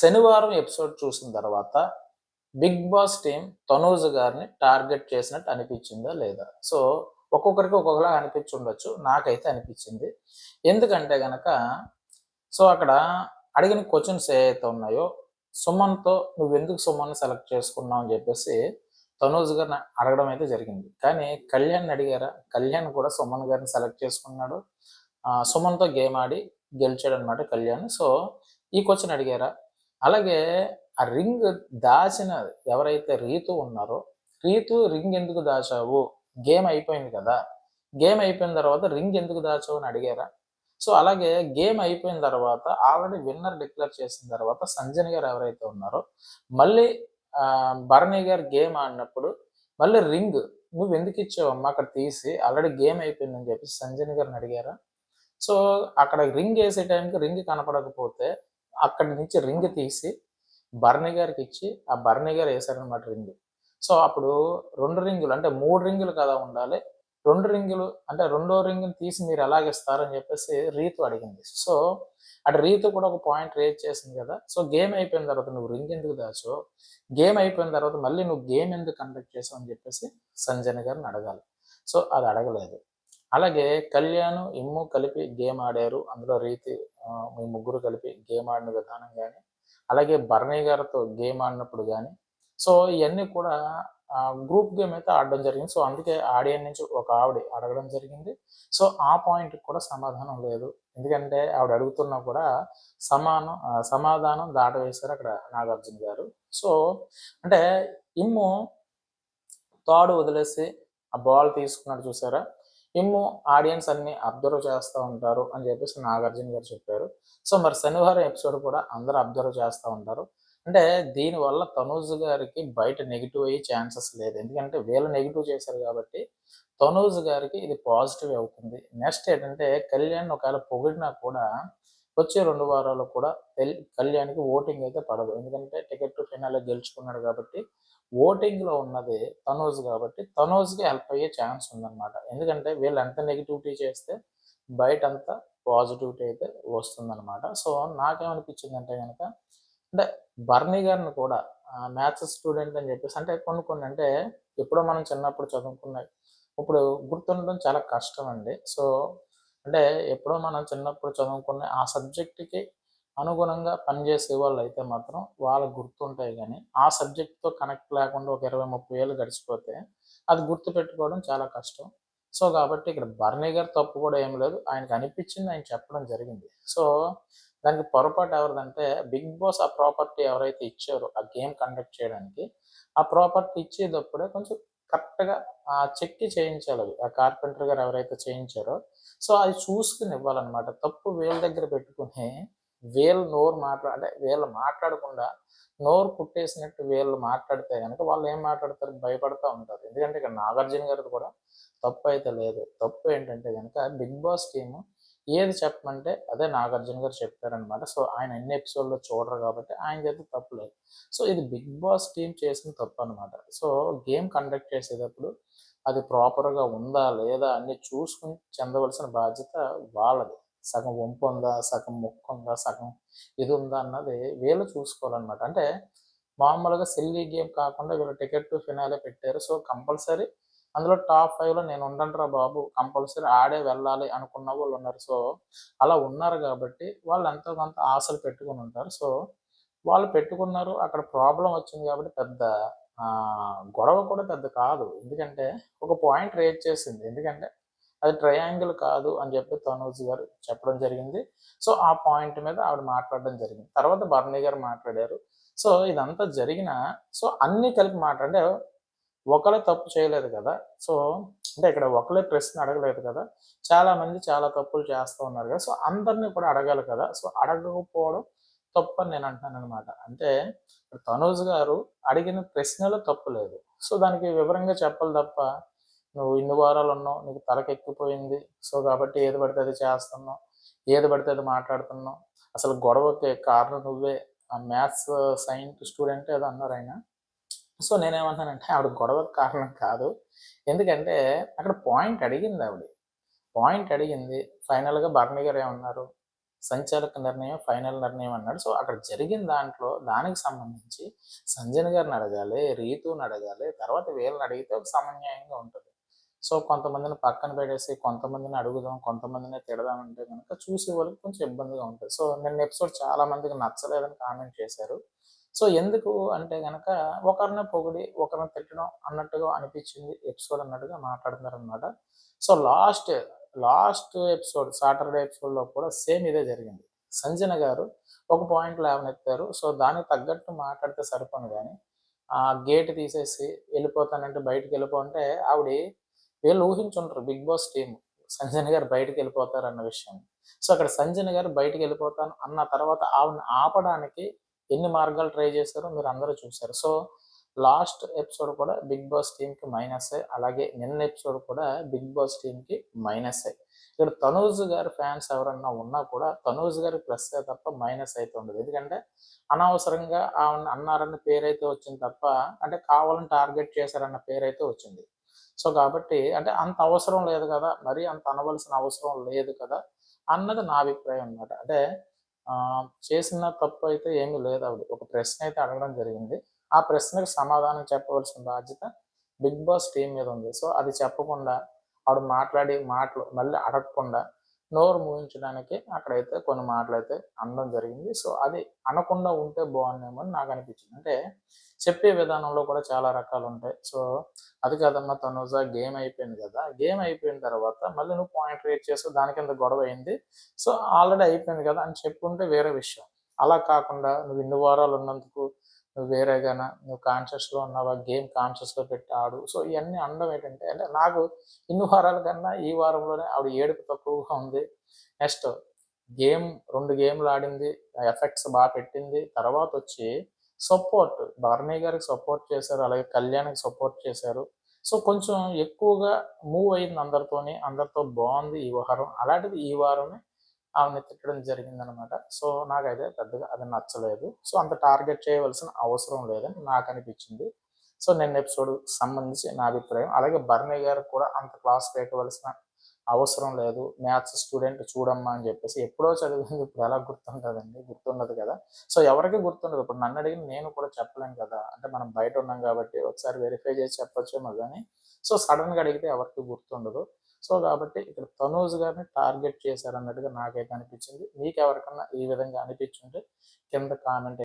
శనివారం ఎపిసోడ్ చూసిన తర్వాత బిగ్ బాస్ టీం తనూజ్ గారిని టార్గెట్ చేసినట్టు అనిపించిందా లేదా? సో ఒక్కొక్కరికి ఒక్కొక్కలా అనిపించి ఉండొచ్చు నాకైతే అనిపించింది. ఎందుకంటే గనక సో అక్కడ అడిగిన క్వశ్చన్స్ ఏవైతే ఉన్నాయో సుమన్తో నువ్వు ఎందుకు సుమన్ సెలెక్ట్ చేసుకున్నావు అని చెప్పేసి తనూజ్ గారిని అడగడం అయితే జరిగింది. కానీ కళ్యాణ్ అడిగారా? కళ్యాణ్ కూడా సుమన్ గారిని సెలెక్ట్ చేసుకున్నాడు. సుమన్తో గేమ్ ఆడి గెలిచాడు అనమాట కళ్యాణ్. సో ఈ క్వశ్చన్ అడిగారా? అలాగే ఆ రింగ్ దాచిన ఎవరైతే రీతు ఉన్నారో రీతు రింగ్ ఎందుకు దాచావు? గేమ్ అయిపోయింది కదా. గేమ్ అయిపోయిన తర్వాత రింగ్ ఎందుకు దాచావు అని అడిగారా? సో అలాగే గేమ్ అయిపోయిన తర్వాత ఆల్రెడీ విన్నర్ డిక్లేర్ చేసిన తర్వాత సంజయ్ గారు ఎవరైతే ఉన్నారో మళ్ళీ భరణి గారు గేమ్ ఆడినప్పుడు మళ్ళీ రింగ్ నువ్వు ఎందుకు ఇచ్చావమ్మా అక్కడ తీసి? ఆల్రెడీ గేమ్ అయిపోయిందని చెప్పి సంజయ్ గారిని అడిగారా? సో అక్కడ రింగ్ వేసే టైంకి రింగ్ కనపడకపోతే అక్కడి నుంచి రింగ్ తీసి భరణి గారికి ఇచ్చి ఆ భరణి గారు వేశారనమాట రింగ్. సో అప్పుడు రెండు రింగులు అంటే మూడు రింగులు కదా ఉండాలి. రెండు రింగులు అంటే రెండో రింగుని తీసి మీరు ఎలాగ ఇస్తారని చెప్పేసి రీతు అడిగింది. సో అటు రీతు కూడా ఒక పాయింట్ రేజ్ చేసింది కదా. సో గేమ్ అయిపోయిన తర్వాత నువ్వు రింగ్ ఎందుకు దాచో గేమ్ అయిపోయిన తర్వాత మళ్ళీ నువ్వు గేమ్ ఎందుకు కండక్ట్ చేసావు అని చెప్పేసి సంజన గారిని అడగాలి. సో అది అడగలేదు. అలాగే కళ్యాణ్ ఇమ్ము కలిపి గేమ్ ఆడారు. అందులో రీతి మీ ముగ్గురు కలిపి గేమ్ ఆడిన విధానం కానీ అలాగే భరణి గారితో గేమ్ ఆడినప్పుడు కానీ సో ఇవన్నీ కూడా గ్రూప్ గేమ్ అయితే ఆడడం జరిగింది. సో అందుకే ఆడియన్ నుంచి ఒక ఆవిడ అడగడం జరిగింది. సో ఆ పాయింట్కి కూడా సమాధానం లేదు. ఎందుకంటే ఆవిడ అడుగుతున్నా కూడా సమానం సమాధానం దాటవేశారు అక్కడ నాగార్జున గారు. సో అంటే ఇమ్ము తాడు వదిలేసి ఆ బాల్ తీసుకున్నాడు చూసారా? ఇమ్ము ఆడియన్స్ అన్ని అబ్జర్వ్ చేస్తూ ఉంటారు అని చెప్పేసి నాగార్జున గారు చెప్పారు. సో మరి శనివారం ఎపిసోడ్ కూడా అందరూ అబ్జర్వ్ చేస్తూ ఉంటారు. అంటే దీనివల్ల తనూజ్ గారికి బయట నెగిటివ్ అయ్యే ఛాన్సెస్ లేదు. ఎందుకంటే వీళ్ళు నెగిటివ్ చేశారు కాబట్టి తనూజ్ గారికి ఇది పాజిటివ్ అవుతుంది. నెక్స్ట్ ఏంటంటే కళ్యాణ్ ఒకవేళ పొగిడినా కూడా వచ్చే రెండు వారాలు కూడా కళ్యాణ్కి ఓటింగ్ అయితే పడదు. ఎందుకంటే టికెట్ టు ఫినాలే గెలుచుకున్నాడు కాబట్టి ఓటింగ్లో ఉన్నది తనోజ్ కాబట్టి తనోజ్కి హెల్ప్ అయ్యే ఛాన్స్ ఉందన్నమాట. ఎందుకంటే వీళ్ళు ఎంత నెగిటివిటీ చేస్తే బయట అంతా పాజిటివిటీ అయితే వస్తుందన్నమాట. సో నాకేమనిపించింది అంటే కనుక అంటే బర్నీ గారిని కూడా మ్యాథ్స్ స్టూడెంట్ అని చెప్పేసి అంటే కొన్ని కొన్ని అంటే ఎప్పుడో మనం చిన్నప్పుడు చదువుకున్నాయి. ఇప్పుడు గుర్తుండడం చాలా కష్టం అండి సో అంటే ఎప్పుడో మనం చిన్నప్పుడు చదువుకున్న ఆ సబ్జెక్ట్కి అనుగుణంగా పనిచేసే వాళ్ళు అయితే మాత్రం వాళ్ళకు గుర్తుంటాయి కానీ ఆ సబ్జెక్ట్తో కనెక్ట్ లేకుండా ఒక ఇరవై ముప్పై ఏళ్ళు గడిచిపోతే అది గుర్తు పెట్టుకోవడం చాలా కష్టం. సో కాబట్టి ఇక్కడ బర్నీ గారు తప్పు కూడా ఏం లేదు. ఆయనకు అనిపించింది ఆయన చెప్పడం జరిగింది. సో దానికి పొరపాటు ఎవరిదంటే బిగ్ బాస్ ఆ ప్రాపర్టీ ఎవరైతే ఇచ్చారో ఆ గేమ్ కండక్ట్ చేయడానికి ఆ ప్రాపర్టీ ఇచ్చేటప్పుడే కొంచెం కరెక్ట్గా ఆ చెక్కి చేయించాలి అవి. ఆ కార్పెంటర్ గారు ఎవరైతే చేయించారో సో అది చూసుకుని ఇవ్వాలన్నమాట. తప్పు వీళ్ళ దగ్గర పెట్టుకుని వీళ్ళ నోరు మాట్లా అంటే వీళ్ళు మాట్లాడకుండా నోరు కుట్టేసినట్టు వీళ్ళు మాట్లాడితే కనుక వాళ్ళు ఏం మాట్లాడతారు? భయపడతా ఉంటారు. ఎందుకంటే ఇక్కడ నాగార్జున గారిది కూడా తప్పు అయితే లేదు. తప్పు ఏంటంటే కనుక బిగ్ బాస్ టీము ఏది చెప్పమంటే అదే నాగార్జున గారు చెప్పారనమాట సో ఆయన ఎన్ని ఎపిసోడ్లో చూడరు కాబట్టి ఆయన చేతి తప్పు లేదు. సో ఇది బిగ్ బాస్ టీం చేసిన తప్పు అనమాట సో గేమ్ కండక్ట్ చేసేటప్పుడు అది ప్రాపర్గా ఉందా లేదా అన్ని చూసుకుని చెందవలసిన బాధ్యత వాళ్ళది. సగం వంపు ఉందా సగం ముక్కు ఉందా సగం ఇది ఉందా అన్నది వీళ్ళు చూసుకోవాలన్నమాట. అంటే మామూలుగా సిల్లీ గేమ్ కాకుండా వీళ్ళు టికెట్ ఫినాలే పెట్టారు. సో కంపల్సరీ అందులో టాప్ ఫైవ్లో నేను ఉండండిరా బాబు కంపల్సరీ ఆడే వెళ్ళాలి అనుకున్న వాళ్ళు ఉన్నారు. సో అలా ఉన్నారు కాబట్టి వాళ్ళు ఎంతో కొంత ఆశలు పెట్టుకుని ఉంటారు. సో వాళ్ళు పెట్టుకున్నారు. అక్కడ ప్రాబ్లం వచ్చింది కాబట్టి పెద్ద ఆ, గొడవ కూడా పెద్ద కాదు. ఎందుకంటే ఒక పాయింట్ రేజ్ చేసింది. ఎందుకంటే అది ట్రయాంగిల్ కాదు అని చెప్పి తనూజ్ గారు చెప్పడం జరిగింది. సో ఆ పాయింట్ మీద ఆవిడ మాట్లాడడం జరిగింది. తర్వాత బర్నీ గారు మాట్లాడారు. సో ఇదంతా జరిగిన సో అన్ని కలిపి మాట్లాడే ఒకరే తప్పు చేయలేదు కదా. సో అంటే ఇక్కడ ఒకరే ప్రశ్న అడగలేదు కదా. చాలా మంది చాలా తప్పులు చేస్తూ ఉన్నారు కదా. సో అందరినీ కూడా అడగాలి కదా. సో అడగకపోవడం తప్పు అని నేను అంటున్నాను అనమాట అంటే తనూజ్ గారు అడిగిన ప్రశ్నలో తప్పు లేదు. సో దానికి వివరంగా చెప్పాలి తప్ప నువ్వు ఇన్ని వారాలు ఉన్నావు నీకు తలకెక్కిపోయింది. సో కాబట్టి ఏది పడితే అది చేస్తున్నావు ఏది పడితే అది మాట్లాడుతున్నావు. అసలు గొడవకి కారణం నువ్వే. ఆ మ్యాథ్స్ సైన్స్ స్టూడెంట్ ఏదో అన్నారు ఆయన. సో నేనేమంటానంటే ఆవిడ గొడవకు కారణం కాదు. ఎందుకంటే అక్కడ పాయింట్ అడిగింది ఆవిడ. పాయింట్ అడిగింది. ఫైనల్గా భరణి గారు ఏమన్నారు? సంచాలక నిర్ణయం ఫైనల్ నిర్ణయం అన్నాడు. సో అక్కడ జరిగిన దాంట్లో దానికి సంబంధించి సంజయ్ గారిని అడగాలి రీతుని అడగాలి తర్వాత వీళ్ళని అడిగితే ఒక సమన్యాయంగా ఉంటుంది. సో కొంతమందిని పక్కన పెట్టేసి కొంతమందిని అడుగుదాం కొంతమందిని తిడదాం అంటే కనుక చూసే వాళ్ళకి కొంచెం ఇబ్బందిగా ఉంటుంది. సో నిన్న ఎపిసోడ్ చాలా మందికి నచ్చలేదని కామెంట్ చేశారు. సో ఎందుకు అంటే కనుక ఒకరిని పొగిడి ఒకరిని తిట్టడం అన్నట్టుగా అనిపించింది ఎపిసోడ్ అన్నట్టుగా మాట్లాడుతున్నారనమాట so last last episode Saturday ఎపిసోడ్లో కూడా సేమ్ ఇదే జరిగింది. సంజన గారు ఒక పాయింట్ లేవనెత్తారు. సో దానికి తగ్గట్టు మాట్లాడితే సరిపోను కానీ ఆ గేట్ తీసేసి వెళ్ళిపోతానంటే బయటకు వెళ్ళిపోంటే ఆవిడ వీళ్ళు ఊహించుంటారు Bigg Boss team Sanjana garu బయటకు వెళ్ళిపోతారు అన్న విషయం. సో అక్కడ సంజన గారు బయటకు వెళ్ళిపోతాను అన్న తర్వాత ఆవిడని ఆపడానికి ఎన్ని మార్గాలు ట్రై చేశారో మీరు అందరూ చూశారు. సో లాస్ట్ ఎపిసోడ్ కూడా బిగ్ బాస్ టీంకి మైనస్. అలాగే నిన్న ఎపిసోడ్ కూడా బిగ్ బాస్ టీంకి మైనస్. ఇక్కడ తనూజ్ గారి ఫ్యాన్స్ ఎవరన్నా ఉన్నా కూడా తనూజ్ గారి ప్లస్ తప్ప మైనస్ అయితే ఉండదు. ఎందుకంటే అనవసరంగా ఆవిడ అన్నారన్న పేరైతే వచ్చింది తప్ప అంటే కావాలని టార్గెట్ చేశారన్న పేరైతే వచ్చింది. సో కాబట్టి అంటే అంత అవసరం లేదు కదా మరి అంత అనవలసిన అవసరం లేదు కదా అన్నది నా అభిప్రాయం అనమాట అంటే చేసిన తప్పు అయితే ఏమీ లేదు ఆవిడ. ఒక ప్రశ్న అయితే అడగడం జరిగింది. ఆ ప్రశ్నకు సమాధానం చెప్పవలసిన బాధ్యత బిగ్ బాస్ టీం మీద ఉంది. సో అది చెప్పకుండా ఆవిడ మాట్లాడి మాటలు మళ్ళీ అడగకుండా నోరు మూయించడానికి అక్కడైతే కొన్ని మాటలు అయితే అనడం జరిగింది. సో అది అనకుండా ఉంటే బాగుండేమో అని నాకు అనిపించింది. అంటే చెప్పే విధానంలో కూడా చాలా రకాలు ఉంటాయి సో అది కాదమ్మా తనుజ గేమ్ అయిపోయింది కదా. గేమ్ అయిపోయిన తర్వాత మళ్ళీ నువ్వు పాయింట్ రేట్ చేస్తే దానికి ఎంత గొడవ అయింది. సో ఆల్రెడీ అయిపోయింది కదా అని చెప్పుకుంటే వేరే విషయం. అలా కాకుండా నువ్వు ఇన్ని వారాలు ఉన్నందుకు నువ్వు వేరేగానా నువ్వు కాన్షియస్లో ఉన్నావా? గేమ్ కాన్షియస్లో పెట్టి ఆడు. సో ఇవన్నీ అనడం ఏంటంటే అంటే నాకు ఇన్ని వారాల కన్నా ఈ వారంలోనే ఆవిడ ఏడుపు తక్కువగా ఉంది. నెక్స్ట్ గేమ్ రెండు గేమ్లు ఆడింది. ఎఫెక్ట్స్ బాగా పెట్టింది. తర్వాత వచ్చి సపోర్ట్ బర్నీ గారికి సపోర్ట్ చేశారు. అలాగే కళ్యాణ్కి సపోర్ట్ చేశారు. సో కొంచెం ఎక్కువగా మూవ్ అయింది అందరితోని. అందరితో బాగుంది ఈ వారం. అలాంటిది ఈ వారమే ఆమెను తిట్టడం జరిగిందనమాట. సో నాకైతే పెద్దగా అది నచ్చలేదు. సో అంత టార్గెట్ చేయవలసిన అవసరం లేదని నాకు అనిపించింది. సో నిన్న ఎపిసోడ్ సంబంధించి నా అభిప్రాయం. అలాగే బర్నీ గారు కూడా అంత క్లాస్ పెట్టవలసిన అవసరం లేదు. మ్యాథ్స్ స్టూడెంట్ చూడమ్మా అని చెప్పేసి ఎప్పుడో చదివింది ఇప్పుడు ఎలా గుర్తుంటుందండి? గుర్తుండదు కదా. సో ఎవరికి గుర్తుండదు. ఇప్పుడు నన్ను అడిగిన నేను కూడా చెప్పలేను కదా. అంటే మనం బయట ఉన్నాం కాబట్టి ఒకసారి వెరిఫై చేసి చెప్పొచ్చేమో కానీ సో సడన్గా అడిగితే ఎవరికి గుర్తుండదు. సో కాబట్టి ఇక్కడ తనూజ్ గారిని టార్గెట్ చేశారన్నట్టుగా నాకైతే అనిపించింది. మీకు ఎవరికన్నా ఈ విధంగా అనిపించుంటే కింద కామెంట్